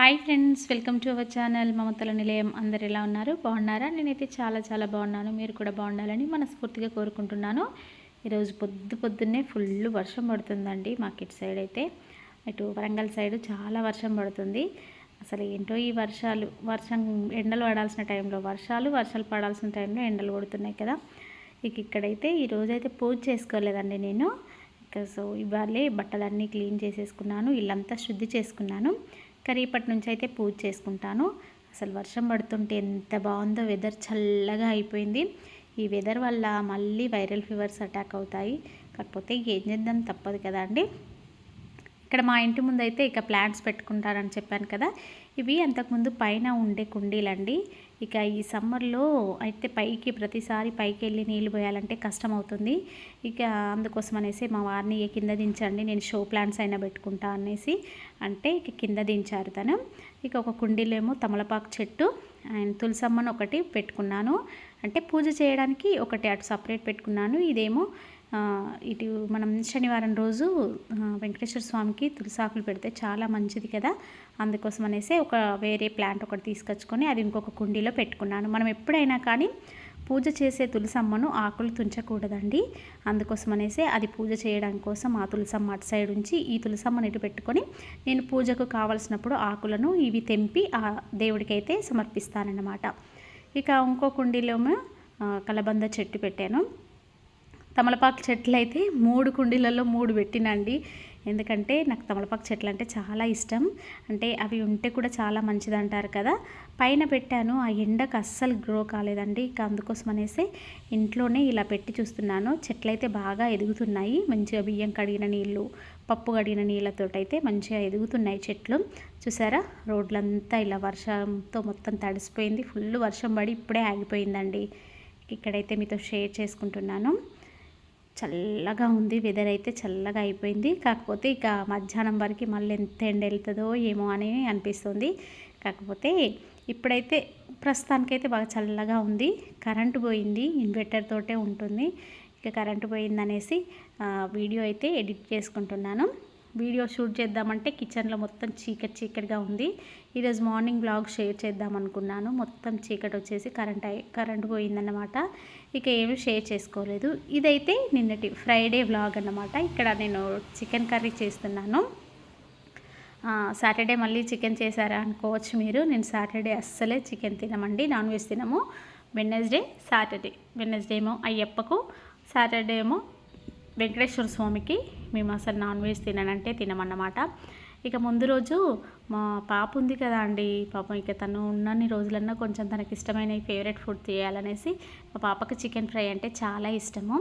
Hi friends welcome to our channel. మమతల నిలయం అందరు ఎలా ఉన్నారు? బాగున్నారా? నేనైతే చాలా చాలా బాగున్నాను. మీరు కూడా బాగుండాలని మనస్ఫూర్తిగా కోరుకుంటున్నాను. ఈరోజు పొద్దు పొద్దున్నే ఫుల్ వర్షం పడుతుందండి మాకు ఇటు సైడ్ అయితే. ఇటు వరంగల్ సైడ్ చాలా వర్షం పడుతుంది. అసలు ఏంటో ఈ వర్షాలు వర్షం ఎండలు పడాల్సిన టైంలో వర్షాలు వర్షాలు పడాల్సిన టైంలో ఎండలు కొడుతున్నాయి కదా. ఇక ఇక్కడైతే ఈరోజైతే పూజ చేసుకోలేదండి నేను. ఇక సో ఇవాళే బట్టలన్నీ క్లీన్ చేసేసుకున్నాను ఇల్లంతా శుద్ధి చేసుకున్నాను. కరీపటి నుంచి అయితే పూజ చేసుకుంటాను. అసలు వర్షం పడుతుంటే ఎంత బాగుందో వెదర్ చల్లగా అయిపోయింది. ఈ వెదర్ వల్ల మళ్ళీ వైరల్ ఫీవర్స్ అటాక్ అవుతాయి. కాకపోతే ఏం చేద్దాం తప్పదు కదా అండి. ఇక్కడ మా ఇంటి ముందు అయితే ఇక ప్లాంట్స్ పెట్టుకుంటారని చెప్పాను కదా. ఇవి అంతకుముందు పైన ఉండే కుండీలండి. ఇక ఈ సమ్మర్లో అయితే పైకి ప్రతిసారి పైకి వెళ్ళి నీళ్ళు పోయాలంటే కష్టం అవుతుంది ఇక అందుకోసం అనేసి మా వారిని కింద దించండి నేను షో ప్లాంట్స్ అయినా పెట్టుకుంటా అనేసి అంటే ఇక కింద దించారు తను. ఇక ఒక కుండీలేమో తమలపాకు చెట్టు అండ్ తులసమ్మను ఒకటి పెట్టుకున్నాను. అంటే పూజ చేయడానికి ఒకటి అటు సపరేట్ పెట్టుకున్నాను. ఇదేమో ఇటు మనం శనివారం రోజు వెంకటేశ్వర స్వామికి తులసాకులు పెడితే చాలా మంచిది కదా. అందుకోసం అనేసి ఒక వేరే ప్లాంట్ ఒకటి తీసుకొచ్చుకొని అది ఇంకొక కుండీలో పెట్టుకున్నాను. మనం ఎప్పుడైనా కానీ పూజ చేసే తులసమ్మను ఆకులు తుంచకూడదండి. అందుకోసం అనేసి అది పూజ చేయడం కోసం ఆ తులసమ్మ అటు సైడ్ ఉంచి ఈ తులసమ్మను ఇటు పెట్టుకొని నేను పూజకు కావలసినప్పుడు ఆకులను ఇవి తెంపి ఆ దేవుడికైతే సమర్పిస్తానన్నమాట. ఇక ఇంకో కుండీలో కలబంద చెట్టు పెట్టాను. తమలపాకు చెట్లు అయితే మూడు కుండీలలో మూడు పెట్టినండి. ఎందుకంటే నాకు తమలపాకు చెట్లు అంటే చాలా ఇష్టం. అంటే అవి ఉంటే కూడా చాలా మంచిది అంటారు కదా. పైన పెట్టాను. ఆ ఎండకు అస్సలు గ్రో కాలేదండి. ఇక అందుకోసం అనేసి ఇంట్లోనే ఇలా పెట్టి చూస్తున్నాను. చెట్లు అయితే బాగా ఎదుగుతున్నాయి. మంచిగా బియ్యం కడిగిన నీళ్ళు పప్పు కడిగిన నీళ్ళతో అయితే మంచిగా ఎదుగుతున్నాయి చెట్లు. చూసారా? రోడ్లంతా ఇలా వర్షంతో మొత్తం తడిసిపోయింది. ఫుల్ వర్షం పడి ఇప్పుడే ఆగిపోయిందండి. ఇక్కడైతే మీతో షేర్ చేసుకుంటున్నాను. చల్లగా ఉంది వెదర్ అయితే చల్లగా అయిపోయింది. కాకపోతే ఇక మధ్యాహ్నం వరకు మళ్ళీ ఎంత ఎండ వెళ్తుందో ఏమో అని అనిపిస్తుంది. కాకపోతే ఇప్పుడైతే ప్రస్తుతానికైతే బాగా చల్లగా ఉంది. కరెంటు పోయింది ఇన్వర్టర్ తోటే ఉంటుంది. ఇక కరెంటు పోయిందనేసి వీడియో అయితే ఎడిట్ చేసుకుంటున్నాను. వీడియో షూట్ చేద్దామంటే కిచెన్లో మొత్తం చీకటి చీకటిగా ఉంది. ఈరోజు మార్నింగ్ బ్లాగ్ షేర్ చేద్దాం అనుకున్నాను. మొత్తం చీకటి వచ్చేసి కరెంట్ కరెంట్ పోయిందన్నమాట. ఇక ఏమీ షేర్ చేసుకోలేదు. ఇదైతే నిన్నటి ఫ్రైడే వ్లాగ్ అన్నమాట. ఇక్కడ నేను చికెన్ కర్రీ చేస్తున్నాను. సాటర్డే మళ్ళీ చికెన్ చేశారా అనుకోవచ్చు మీరు. నేను సాటర్డే అస్సలే చికెన్ తినమండి. నాన్ వెజ్ తినము. వెన్నెస్డే సాటర్డే వెన్నెస్డే ఏమో అయ్యప్పకు సాటర్డే ఏమో వెంకటేశ్వర స్వామికి మేము అసలు నాన్ వెజ్ తిననంటే తినమన్నమాట. ఇక ముందు రోజు మా పాప ఉంది కదా అండి. పాపం ఇక తను ఉన్నన్ని రోజులన్నా కొంచెం తనకి ఇష్టమైన ఫేవరెట్ ఫుడ్ తీయాలనేసి మా పాపకి చికెన్ ఫ్రై అంటే చాలా ఇష్టము.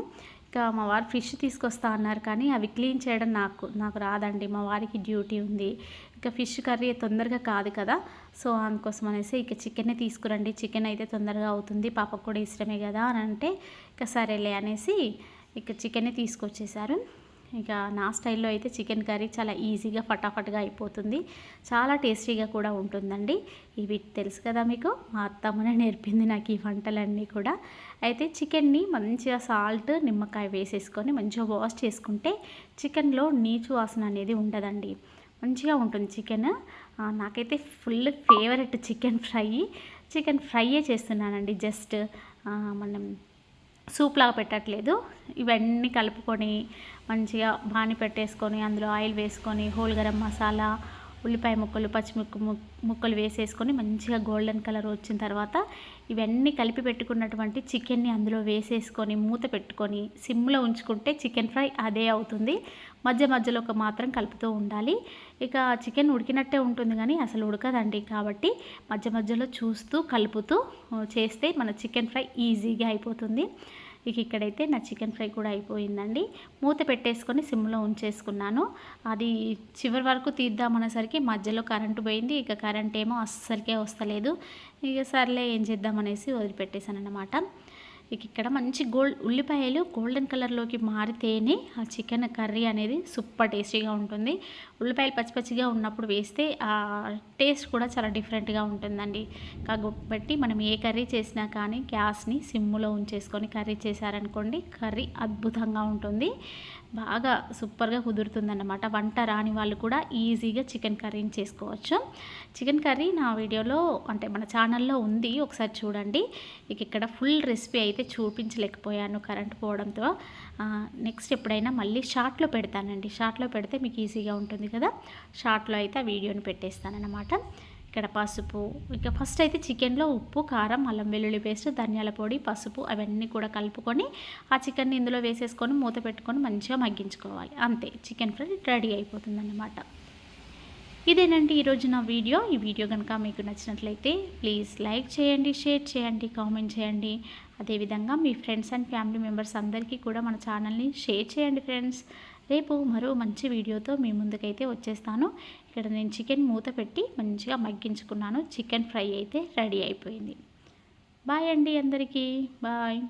ఇక మా వారు ఫిష్ తీసుకొస్తా అన్నారు కానీ అవి క్లీన్ చేయడం నాకు నాకు రాదండి. మా వారికి డ్యూటీ ఉంది. ఇక ఫిష్ కర్రీ తొందరగా కాదు కదా. సో అందుకోసం అనేసి ఇక చికెనే తీసుకురండి. చికెన్ అయితే తొందరగా అవుతుంది. పాపకు కూడా ఇష్టమే కదా అని అంటే ఇక సరేలే అనేసి ఇక చికెనే తీసుకొచ్చేసారు. ఇక నా స్టైల్లో అయితే చికెన్ కర్రీ చాలా ఈజీగా ఫటాఫట్గా అయిపోతుంది. చాలా టేస్టీగా కూడా ఉంటుందండి. ఇవి తెలుసు కదా మీకు? మా అత్తమ్మనే నేర్పింది నాకు ఈ వంటలన్నీ కూడా. అయితే చికెన్ని మంచిగా సాల్ట్ నిమ్మకాయ వేసేసుకొని మంచిగా వాష్ చేసుకుంటే చికెన్లో నీచు వాసన అనేది ఉండదండి. మంచిగా ఉంటుంది చికెన్. నాకైతే full favourite chicken fry. Chicken ఫ్రైయే చేస్తున్నానండి జస్ట్. మనం సూప్ లాగా పెట్టట్లేదు. ఇవన్నీ కలుపుకొని మంచిగా బాని పెట్టేసుకొని అందులో ఆయిల్ వేసుకొని హోల్ గరం మసాలా ఉల్లిపాయ ముక్కలు పచ్చిమిర్చి ముక్కలు వేసేసుకొని మంచిగా గోల్డెన్ కలర్ వచ్చిన తర్వాత ఇవన్నీ కలిపి పెట్టుకున్నటువంటి చికెన్ని అందులో వేసేసుకొని మూత పెట్టుకొని సిమ్లో ఉంచుకుంటే చికెన్ ఫ్రై అదే అవుతుంది. మధ్య మధ్యలో ఒక మాత్రం కలుపుతూ ఉండాలి. ఇక చికెన్ ఉడికినట్టే ఉంటుంది కానీ అసలు ఉడకదండి కాబట్టి మధ్య మధ్యలో చూస్తూ కలుపుతూ చేస్తే మన చికెన్ ఫ్రై ఈజీగా అయిపోతుంది. ఇక ఇక్కడైతే నా చికెన్ ఫ్రై కూడా అయిపోయిందండి. మూత పెట్టేసుకొని సిమ్లో ఉంచేసుకున్నాను. అది చివరి వరకు తీద్దామనేసరికి మధ్యలో కరెంటు పోయింది. ఇక కరెంట్ ఏమో అస్సలకే వస్తలేదు. ఇక సర్లే ఏం చేద్దామనేసి వదిలిపెట్టేశాను అనమాట ఇక ఇక్కడ మంచి గోల్డ్ ఉల్లిపాయలు గోల్డెన్ కలర్లోకి మారితేనే ఆ చికెన్ కర్రీ అనేది సూపర్ టేస్టీగా ఉంటుంది. ఉల్లిపాయలు పచ్చిపచ్చిగా ఉన్నప్పుడు వేస్తే ఆ టేస్ట్ కూడా చాలా డిఫరెంట్గా ఉంటుందండి. కాబట్టి మనం ఏ కర్రీ చేసినా కానీ గ్యాస్ని సిమ్ములో ఉంచేసుకొని కర్రీ చేశారనుకోండి కర్రీ అద్భుతంగా ఉంటుంది. బాగా సూపర్గా కుదురుతుందన్నమాట. వంట రాని వాళ్ళు కూడా ఈజీగా చికెన్ కర్రీని చేసుకోవచ్చు. చికెన్ కర్రీ నా వీడియోలో అంటే మన ఛానల్లో ఉంది ఒకసారి చూడండి. ఇక ఇక్కడ ఫుల్ రెసిపీ అయితే చూపించలేకపోయాను కరెంట్ పోవడంతో నెక్స్ట్ ఎప్పుడైనా మళ్ళీ షార్ట్లో పెడతానండి. షార్ట్లో పెడితే మీకు ఈజీగా ఉంటుంది కదా? షార్ట్లో అయితే ఆ వీడియోని పెట్టేస్తానన్నమాట. ఇక్కడ పసుపు ఇక ఫస్ట్ అయితే చికెన్లో ఉప్పు కారం అల్లం వెల్లుల్లి పేస్ట్ ధనియాల పొడి పసుపు అవన్నీ కూడా కలుపుకొని ఆ చికెన్ని ఇందులో వేసేసుకొని మూత పెట్టుకొని మంచిగా మగ్గించుకోవాలి. అంతే చికెన్ ఫ్రై రెడీ అయిపోతుందన్నమాట. ఇదేనండి ఈరోజు నా వీడియో. ఈ వీడియో కనుక మీకు నచ్చినట్లయితే ప్లీజ్ లైక్ చేయండి షేర్ చేయండి కామెంట్ చేయండి. అదేవిధంగా మీ ఫ్రెండ్స్ అండ్ ఫ్యామిలీ మెంబర్స్ అందరికీ కూడా మన ఛానల్ని షేర్ చేయండి ఫ్రెండ్స్. రేపు మరో మంచి వీడియోతో మీ ముందుకైతే వచ్చేస్తాను. ఇక్కడ నేను చికెన్ మూత పెట్టి మంచిగా మగ్గించుకున్నాను. చికెన్ ఫ్రై అయితే రెడీ అయిపోయింది. బాయ్ అండి అందరికీ. బాయ్.